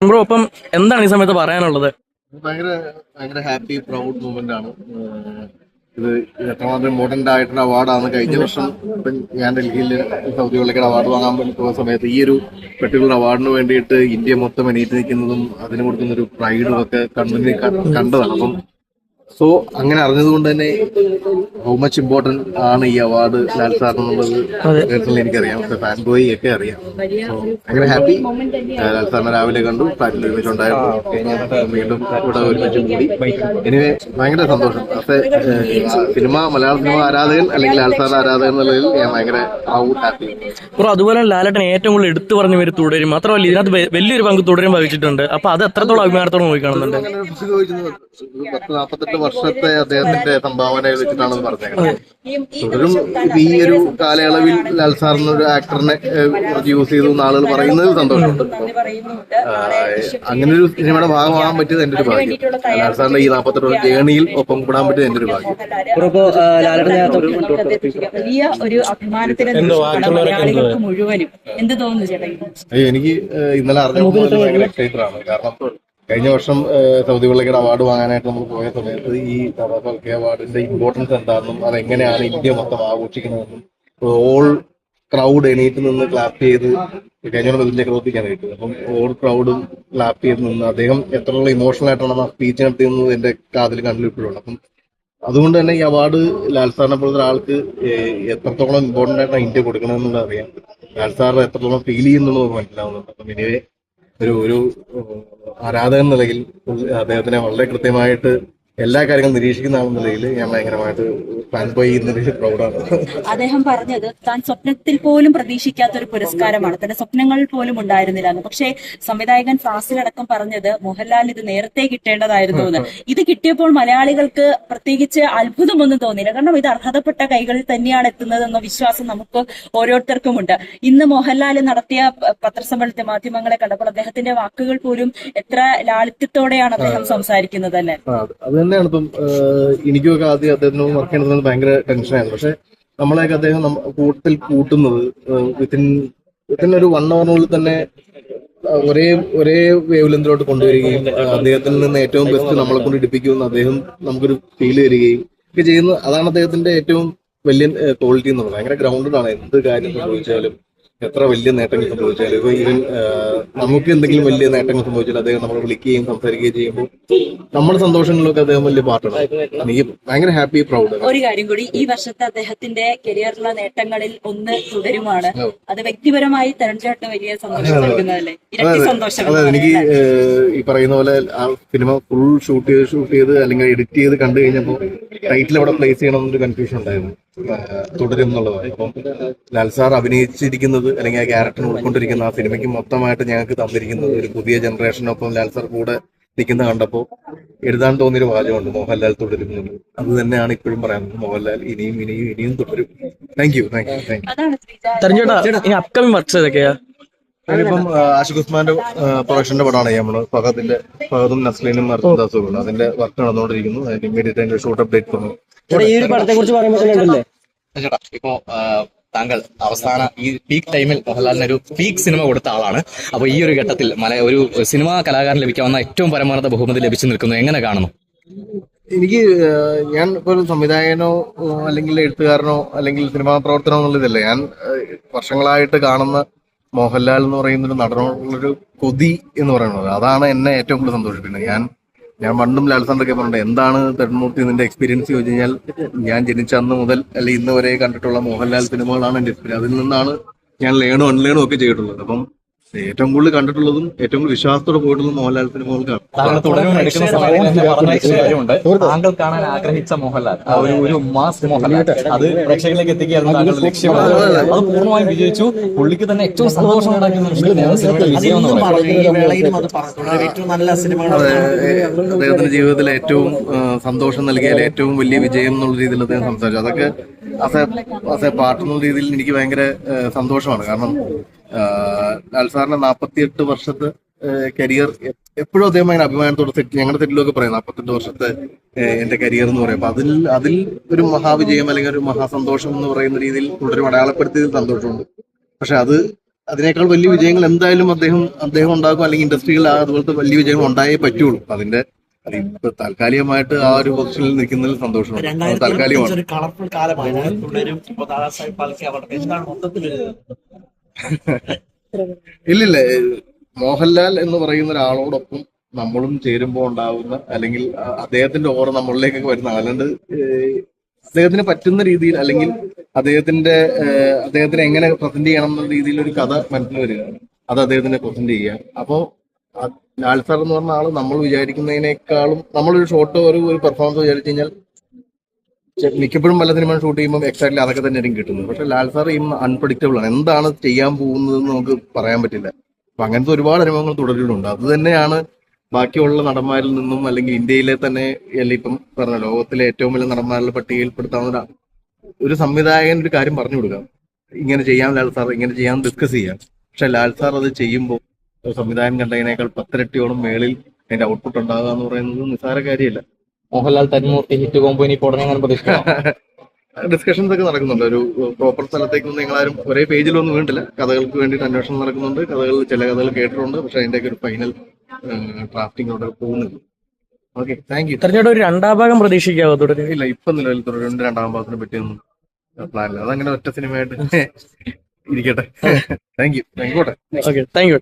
Bro അപ്പം എന്താണ് ഈ സമയത്ത് പറയാനുള്ളത്? ഭയങ്കര ഭയങ്കര ഹാപ്പി പ്രൗഡ് മൂമെന്റ് ആണ്. ഇത് എത്രമാത്രം ഇമ്പോർട്ടന്റ് ആയിട്ടുള്ള അവാർഡാണ് കഴിഞ്ഞ വർഷം ഞാൻ ഡൽഹിയിൽ സൗദി വെള്ളിക്കട അവാർഡ് വാങ്ങാൻ വേണ്ടി പോയ സമയത്ത് ഈ ഒരു പെർട്ടിക്കുലർ അവാർഡിന് വേണ്ടിയിട്ട് ഇന്ത്യ മൊത്തം എണീറ്റ് നിൽക്കുന്നതും അതിന് കൊടുക്കുന്ന ഒരു പ്രൈഡും ഒക്കെ കണ്ണിന് കണ്ടതാണ്. അപ്പം സോ അങ്ങനെ അറിഞ്ഞത് കൊണ്ട് തന്നെ ഹൗ മച്ച് ഇമ്പോർട്ടന്റ് ആണ് ഈ അവാർഡ് ലാൽ സാർ പേഴ്സണലി എനിക്കറിയാം. ഫാൻ ബോയ് ഒക്കെ അറിയാം. സോ ഭയങ്കര ഹാപ്പി ലാൽ സാറിനെ രാവിലെ കണ്ടു. ഫ്ലാറ്റിൽ ഒരുമിച്ചുണ്ടായിരുന്നു. വീണ്ടും ഇവിടെ ഒരുമിച്ച് കൂടി. എനിവേ ഭയങ്കര സന്തോഷം. പക്ഷേ സിനിമ മലയാള സിനിമ ആരാധകൻ അല്ലെങ്കിൽ ലാൽ സാറിന്റെ ആരാധകൻ എന്നുള്ളതിൽ ഞാൻ ഭയങ്കര പ്രൗഡ് ഹാപ്പി ബ്രോ അതുപോലെ ലാലേട്ടൻ ഏറ്റവും കൂടുതൽ എടുത്തു പറഞ്ഞ പേര് തുടരും. മാത്രമല്ല ഇതിനകത്ത് വലിയൊരു പങ്ക് തുടരും വഹിച്ചിട്ടുണ്ട് അപ്പൊ അത് എത്രത്തോളം അഭിമാനത്തോടെ നോക്കി കാണുന്നുണ്ട്? അങ്ങനെ പത്ത് നാൽപ്പത്തെട്ട് വർഷത്തെ അദ്ദേഹത്തിന്റെ സംഭാവന വെച്ചിട്ടാണെന്ന് പറഞ്ഞേക്കുന്നത് തുടരും ഈ ഒരു കാലയളവിൽ ലാൽ സാറിന് ഒരു ആക്ടറിനെ യൂസ് ചെയ്തു ആളുകൾ പറയുന്നത് സന്തോഷമുണ്ട്. അങ്ങനെ ഒരു സിനിമയുടെ ഭാഗമാകാൻ പറ്റിയത് എന്റെ ഒരു ഭാഗ്യം. ലാൽ സാറിന്റെ ഈ നാൽപ്പത്തെട്ട് വർഷം ജേണിയിൽ ഒപ്പം കൂടാൻ പറ്റിയത് എന്റെ ഒരു ഭാഗ്യം. വലിയ ഒരു അഭിമാനത്തിന് നിമിഷമാണ് മലയാളികൾക്ക് മുഴുവനും. എന്ത് തോന്നുന്നു ചേട്ടാ എനിക്ക് ഇന്നലെ അറിഞ്ഞ മുതൽ ഭയങ്കര എക്സൈറ്റഡ് ആണ്. കാരണം കഴിഞ്ഞ വർഷം സൗദി വെള്ളിക്കട അവാർഡ് വാങ്ങാനായിട്ട് നമ്മൾ പോയ സമയത്ത് ഈ തവാഫൽക്കെ അവാർഡിന്റെ ഇമ്പോർട്ടൻസ് എന്താണെന്നും അതെങ്ങനെയാണ് ഇന്ത്യ മൊത്തം ആഘോഷിക്കുന്നതെന്നും ഓൾ ക്രൗഡ് എണീറ്റ് നിന്ന് ക്ലാപ്പ് ചെയ്ത് കഴിഞ്ഞ ഇതിന്റെ ക്രോപ്പിക്കാൻ കിട്ടുന്നത് അപ്പം ഓൾ ക്രൗഡും ക്ലാപ്പ് ചെയ്ത് നിന്ന് അദ്ദേഹം എത്രത്തോളം ഇമോഷണൽ ആയിട്ടാണ് ആ സ്പീച്ച് നടത്തിയെന്ന് എന്റെ കാതിൽ കണ്ടിട്ടുള്ളൂ അപ്പം അതുകൊണ്ട് തന്നെ ഈ അവാർഡ് ലാൽ സാറിനെ പോലത്തെ ഒരാൾക്ക് എത്രത്തോളം ഇമ്പോർട്ടന്റ് ആയിട്ടാണ് ഇന്ത്യ കൊടുക്കണമെന്നുള്ളത് അറിയാം ലാൽ എത്രത്തോളം ഫീൽ ചെയ്യുന്നുള്ളത് മനസ്സിലാവുന്നുണ്ട്. അപ്പം ഇനിവേ ഒരു ഒരു ആരാധകൻ നിലയിൽ അദ്ദേഹത്തിനെ വളരെ കൃത്യമായിട്ട് എല്ലാ കാര്യങ്ങളും നിരീക്ഷിക്കുന്ന ആളെന്ന നിലയിൽ ഞാൻ ഭയങ്കരമായിട്ട് പ്രൗഡാണ് അദ്ദേഹം പറഞ്ഞത് താൻ സ്വപ്നത്തിൽ പോലും പ്രതീക്ഷിക്കാത്ത ഒരു പുരസ്കാരമാണ്. തന്റെ സ്വപ്നങ്ങൾ പോലും ഉണ്ടായിരുന്നില്ല എന്ന് പക്ഷേ സംവിധായകൻ ഫാസിലടക്കം പറഞ്ഞത് മോഹൻലാൽ ഇത് നേരത്തെ കിട്ടേണ്ടതായിരുന്നു എന്ന്. ഇത് കിട്ടിയപ്പോൾ മലയാളികൾക്ക് പ്രത്യേകിച്ച് അത്ഭുതമൊന്നും തോന്നിയില്ല. കാരണം ഇത് അർഹതപ്പെട്ട കൈകളിൽ തന്നെയാണ് എത്തുന്നത് എന്ന വിശ്വാസം നമുക്ക് ഓരോരുത്തർക്കുമുണ്ട്. ഇന്ന് മോഹൻലാൽ നടത്തിയ പത്രസമ്മേളനത്തെ മാധ്യമങ്ങളെ കണ്ടപ്പോൾ അദ്ദേഹത്തിന്റെ വാക്കുകൾ പോലും എത്ര ലാളിത്യത്തോടെയാണ് അദ്ദേഹം സംസാരിക്കുന്നത് അത് തന്നെയാണ് ഇപ്പം എനിക്കൊക്കെ ആദ്യം അദ്ദേഹത്തിനോട് വർക്ക് ചെയ്യണമെന്ന് ഭയങ്കര ടെൻഷനായിരുന്നു പക്ഷെ നമ്മളെയൊക്കെ അദ്ദേഹം കൂട്ടത്തിൽ കൂട്ടുന്നത് വിത്തിൻ വിത്തിൻ ഒരു വൺ അവറിനുള്ളിൽ തന്നെ ഒരേ ഒരേ വേവ് ലെന്തിലോട്ട് കൊണ്ടുവരികയും അദ്ദേഹത്തിൽ നിന്ന് ഏറ്റവും ബെസ്റ്റ് നമ്മളെ കൊണ്ട് ഇടിപ്പിക്കുമെന്ന് അദ്ദേഹം നമുക്കൊരു ഫീൽ തരികയും ഒക്കെ ചെയ്യുന്നത്. അതാണ് അദ്ദേഹത്തിന്റെ ഏറ്റവും വലിയ ക്വാളിറ്റി എന്ന് പറയുന്നത് ഭയങ്കര ഗ്രൗണ്ടഡ് എന്ത് കാര്യം സംഭവിച്ചാലും എത്ര വലിയ നേട്ടങ്ങൾ സംഭവിച്ചാലും ഇപ്പൊ ഈവൻ നമുക്ക് എന്തെങ്കിലും വലിയ നേട്ടങ്ങൾ സംഭവിച്ചാലും അദ്ദേഹം നമ്മളെ വിളിക്കുകയും സംസാരിക്കുകയും ചെയ്യുമ്പോൾ നമ്മുടെ സന്തോഷങ്ങളിലൊക്കെ അദ്ദേഹം വലിയ പാർട്ടാണ്. എനിക്ക് ഭയങ്കര ഹാപ്പി പ്രൗഡ് ഒരു കാര്യം കൂടി ഈ വർഷത്തെ അദ്ദേഹത്തിന്റെ കരിയറിലെ നേട്ടങ്ങളിൽ ഒന്ന് തുടരുമാണ് അത് വ്യക്തിപരമായി തെരഞ്ഞെടുത്ത വലിയ സന്തോഷം നൽകുന്നതല്ലേ? ഇരട്ടി സന്തോഷം അതെ എനിക്ക് ഈ പറയുന്ന പോലെ ആ സിനിമ ഫുൾ ഷൂട്ട് ചെയ്ത് ഷൂട്ട് ചെയ്ത് അല്ലെങ്കിൽ എഡിറ്റ് ചെയ്ത് കണ്ടു കഴിഞ്ഞപ്പോൾ ടൈറ്റിൽ അവിടെ പ്ലേസ് ചെയ്യണം എന്നൊരു കൺഫ്യൂഷൻ ഉണ്ടായിരുന്നു. ഏഹ്, തുടരും എന്നുള്ളത് അപ്പം ലാൽ സാർ അഭിനയിച്ചിരിക്കുന്നത് അല്ലെങ്കിൽ ആ ക്യാരക്ടർ ഉൾക്കൊണ്ടിരിക്കുന്ന ആ സിനിമയ്ക്ക് മൊത്തമായിട്ട് ഞങ്ങൾക്ക് തന്നിരിക്കുന്നത് ഒരു പുതിയ ജനറേഷനൊപ്പം ലാൽ സാർ കൂടെ നിൽക്കുന്ന കണ്ടപ്പോൾ എഴുതാൻ തോന്നിയൊരു വാചകമുണ്ട് മോഹൻലാൽ തുടരും അത് തന്നെയാണ് ഇപ്പോഴും പറയുന്നത് മോഹൻലാൽ ഇനിയും ഇനിയും ഇനിയും തുടരും. Thank you thank you thank you upcoming works ഏതൊക്കെയാ? ആ, ആഷിഖ് ഉസ്മാന്റെ പ്രൊഡക്ഷന്റെ പടമാണ്. നമ്മൾ ഫഹദിന്റെ ഫഹദും നസ്ലീനും അർത്തുദാസും അതിന്റെ വർക്ക് നടന്നുകൊണ്ടിരിക്കുന്നു. അതിന്റെ ഇമ്മീഡിയറ്റ് അതിന്റെ ഷൂട്ട് അപ്ഡേറ്റ് തന്നു ഈ ഒരു പടത്തെ കുറിച്ച് പറയുമ്പോൾ ചേട്ടാ ഇപ്പോ താങ്കൾ അവസാന ഈ പീക്ക് ടൈമിൽ മോഹൻലാലിന് ഒരു പീക്ക് സിനിമ കൊടുത്ത ആളാണ്. അപ്പൊ ഈ ഒരു ഘട്ടത്തിൽ മല ഒരു സിനിമാ കലാകാരൻ ലഭിക്കാവുന്ന ഏറ്റവും പരമോന്നത ബഹുമതി ലഭിച്ചു നിൽക്കുന്നു. എങ്ങനെ കാണുന്നു? എനിക്ക് ഞാൻ ഇപ്പോൾ ഒരു സംവിധായകനോ അല്ലെങ്കിൽ എഴുത്തുകാരനോ അല്ലെങ്കിൽ സിനിമാ പ്രവർത്തനോ എന്നുള്ളതല്ല. ഞാൻ വർഷങ്ങളായിട്ട് കാണുന്ന മോഹൻലാൽ എന്ന് പറയുന്ന ഒരു നടനോടുള്ളൊരു കൊതി എന്ന് പറയുന്നത്. അതാണ് എന്നെ ഏറ്റവും കൂടുതൽ സന്തോഷിപ്പിക്കുന്നത്. ഞാൻ ഞാൻ പണ്ടും ലാൽ സാറിന്റെ പറഞ്ഞിട്ടുണ്ട് എന്താണ് തരുൺമൂർത്തി നിന്റെ എക്സ്പീരിയൻസ് ചോദിച്ചു കഴിഞ്ഞാൽ ഞാൻ ജനിച്ച അന്ന് മുതൽ അല്ലെങ്കിൽ ഇന്ന് വരെ കണ്ടിട്ടുള്ള മോഹൻലാൽ സിനിമകളാണ് എന്റെ എക്സ്പീരിയൻസ് അതിൽ നിന്നാണ് ഞാൻ ലേണും അൺലേണും ഒക്കെ ചെയ്തിട്ടുള്ളത്. അപ്പം ഏറ്റവും കൂടുതൽ കണ്ടിട്ടുള്ളതും ഏറ്റവും കൂടുതൽ വിശ്വാസത്തോടെ പോയിട്ടുള്ളതും താങ്കൾ കാണാൻ ആഗ്രഹിച്ച മോഹൻലാൽ. ഒരു ഒരു മാസ് മോഹൻലാൽ. അത് പ്രേക്ഷകരിലേക്ക് എത്തിക്കുകയായിരുന്നു താങ്കളുടെ ലക്ഷ്യം. അത് പൂർണമായും വിജയിച്ചു. പുള്ളിക്ക് തന്നെ ഏറ്റവും സന്തോഷം അദ്ദേഹത്തിന്റെ ജീവിതത്തിൽ ഏറ്റവും സന്തോഷം നൽകിയ ഏറ്റവും വലിയ വിജയം എന്നുള്ള രീതിയിൽ അദ്ദേഹം സംസാരിച്ചു. അതൊക്കെ as a as a part എന്നുള്ള രീതിയിൽ എനിക്ക് ഭയങ്കര സന്തോഷമാണ്. കാരണം ലാൽ സാറിന്റെ നാൽപ്പത്തിയെട്ട് വർഷത്തെ കരിയർ എപ്പോഴും അദ്ദേഹം ഭയങ്കര അഭിമാനത്തോടെ സെറ്റ് ഞങ്ങളുടെ സെറ്റിലൊക്കെ പറയും നാൽപ്പത്തെട്ട് വർഷത്തെ എന്റെ കരിയർ എന്ന് പറയും അപ്പൊ അതിൽ അതിൽ ഒരു മഹാവിജയം അല്ലെങ്കിൽ ഒരു മഹാസന്തോഷം എന്ന് പറയുന്ന രീതിയിൽ തുടരും അടയാളപ്പെടുത്തിയതിൽ സന്തോഷമുണ്ട്. പക്ഷെ അത് അതിനേക്കാൾ വലിയ വിജയങ്ങൾ എന്തായാലും അദ്ദേഹം അദ്ദേഹം ഉണ്ടാക്കും അല്ലെങ്കിൽ ഇൻഡസ്ട്രിയിൽ അതുപോലത്തെ വലിയ വിജയങ്ങൾ ഉണ്ടായേ പറ്റുള്ളൂ. അതിന്റെ അത് ഇപ്പൊ താൽക്കാലികമായിട്ട് ആ ഒരു പൊസിഷനിൽ നിൽക്കുന്നതിൽ സന്തോഷമാണ് താൽക്കാലികമാണ്. കളർഫുൾ കാലമാണ്. തുടരും ഇല്ലില്ല. മോഹൻലാൽ എന്ന് പറയുന്ന ഒരാളോടൊപ്പം നമ്മളും ചേരുമ്പോൾ ഉണ്ടാവുന്ന അല്ലെങ്കിൽ അദ്ദേഹത്തിന്റെ ഓറ നമ്മളിലേക്കൊക്കെ വരുന്ന അല്ലാണ്ട് അദ്ദേഹത്തിന് പറ്റുന്ന രീതിയിൽ അല്ലെങ്കിൽ അദ്ദേഹത്തിന്റെ അദ്ദേഹത്തിന് എങ്ങനെ പ്രസന്റ് ചെയ്യണം എന്ന രീതിയിൽ ഒരു കഥ മനസ്സിൽ വരികയാണ്. അത് അദ്ദേഹത്തിനെ പ്രസന്റ് ചെയ്യുക അപ്പോ ലാൽ സാർ എന്ന് പറഞ്ഞ ആൾ നമ്മൾ വിചാരിക്കുന്നതിനേക്കാളും നമ്മളൊരു ഷോട്ട് ഒരു ഒരു പെർഫോമൻസ് വിചാരിച്ചു കഴിഞ്ഞാൽ മിക്കപ്പോഴും പല സിനിമ ഷൂട്ട് ചെയ്യുമ്പോൾ എക്സാക്ട്ലി അതൊക്കെ തന്നെ ആയിരിക്കും കിട്ടുന്നത്. പക്ഷെ ലാൽ സാർ ഈ അൺപ്രഡിക്റ്റബിൾ ആണ്. എന്താണ് ചെയ്യാൻ പോകുന്നതെന്ന് നമുക്ക് പറയാൻ പറ്റില്ല. അപ്പൊ അങ്ങനത്തെ ഒരുപാട് അനുഭവങ്ങൾ തുടരുന്നുണ്ട്. അത് തന്നെയാണ് ബാക്കിയുള്ള നടന്മാരിൽ നിന്നും അല്ലെങ്കിൽ ഇന്ത്യയിലെ തന്നെ ഇപ്പം പറഞ്ഞ ലോകത്തിലെ ഏറ്റവും വലിയ നടന്മാരുടെ പട്ടികയിൽപ്പെടുത്താവുന്ന ഒരു- സംവിധായകൻ ഒരു കാര്യം പറഞ്ഞു കൊടുക്കാം. ഇങ്ങനെ ചെയ്യാം ലാൽ സാർ ഇങ്ങനെ ചെയ്യാൻ ഡിസ്കസ് ചെയ്യാം. പക്ഷെ ലാൽ സാർ അത് ചെയ്യുമ്പോൾ സംവിധായകൻ കണ്ടതിനേക്കാൾ പത്തിരട്ടിയോളം മേളിൽ അതിന്റെ ഔട്ട്പുട്ട് ഉണ്ടാകുക എന്ന് പറയുന്നത് നിസ്സാര കാര്യമല്ല. മോഹൻലാൽ തന്മൂർത്തി ഹിറ്റ് കോമ്പോ ഇനി ഉടനെ ഡിസ്കഷൻസ് ഒക്കെ നടക്കുന്നുണ്ട്. ഒരു പ്രോപ്പർ സ്ഥലത്തേക്കൊന്നും നിങ്ങളാരും ഒരേ പേജിലൊന്നും വീണ്ടില്ല കഥകൾക്ക് വേണ്ടിയിട്ട് അന്വേഷണം നടക്കുന്നുണ്ട്. കഥകൾ ചില കഥകൾ കേട്ടിട്ടുണ്ട്. പക്ഷെ അതിന്റെയൊക്കെ ഒരു ഫൈനൽ ഡ്രാഫ്റ്റിംഗോടെ പോകുന്നില്ല ഓക്കെ താങ്ക് യു തെരഞ്ഞെടുപ്പ് ഒരു രണ്ടാം ഭാഗം പ്രതീക്ഷിക്കാവോ തുടരും ഇല്ല ഇപ്പൊ നിലവിൽ തുടരുന്നുണ്ട് രണ്ടാം ഭാഗത്തിനെ പറ്റിയൊന്നും പ്ലാനില്ല അതങ്ങനെ ഒറ്റ സിനിമയായിട്ട് ഇരിക്കട്ടെ. താങ്ക് യു ആയിക്കോട്ടെ ഓക്കെ താങ്ക് യു